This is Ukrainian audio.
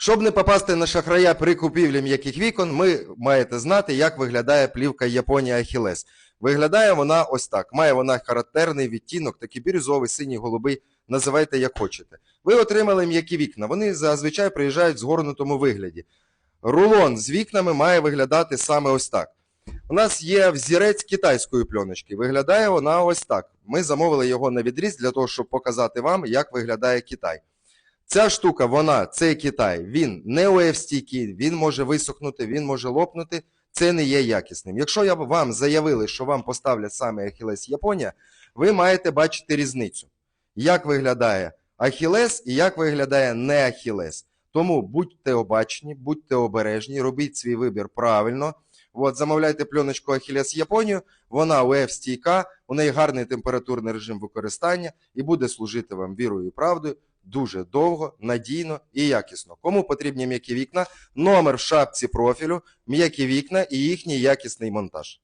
Щоб не попасти на шахрая при купівлі м'яких вікон, ми маєте знати, як виглядає плівка Японія Ахілес. Виглядає вона ось так. Має вона характерний відтінок, такий бірюзовий, синій, голубий, називайте як хочете. Ви отримали м'які вікна. Вони зазвичай приїжджають в згорнутому вигляді. Рулон з вікнами має виглядати саме ось так. У нас є взірець китайської пленочки. Виглядає вона ось так. Ми замовили його на відріз для того, щоб показати вам, як виглядає Китай. Ця штука, вона, цей Китай, він не ОФ-стійкий, він може висохнути, він може лопнути. Це не є якісним. Якщо я вам заявили, що вам поставлять саме Ахілес Японія, ви маєте бачити різницю, як виглядає Ахілес і як виглядає не Ахілес. Тому будьте обачні, будьте обережні, робіть свій вибір правильно. От, замовляйте пленочку Ахілес Японію, вона УФ стійка, у неї гарний температурний режим використання і буде служити вам вірою і правдою дуже довго, надійно і якісно. Кому потрібні м'які вікна, номер в шапці профілю, м'які вікна і їхній якісний монтаж.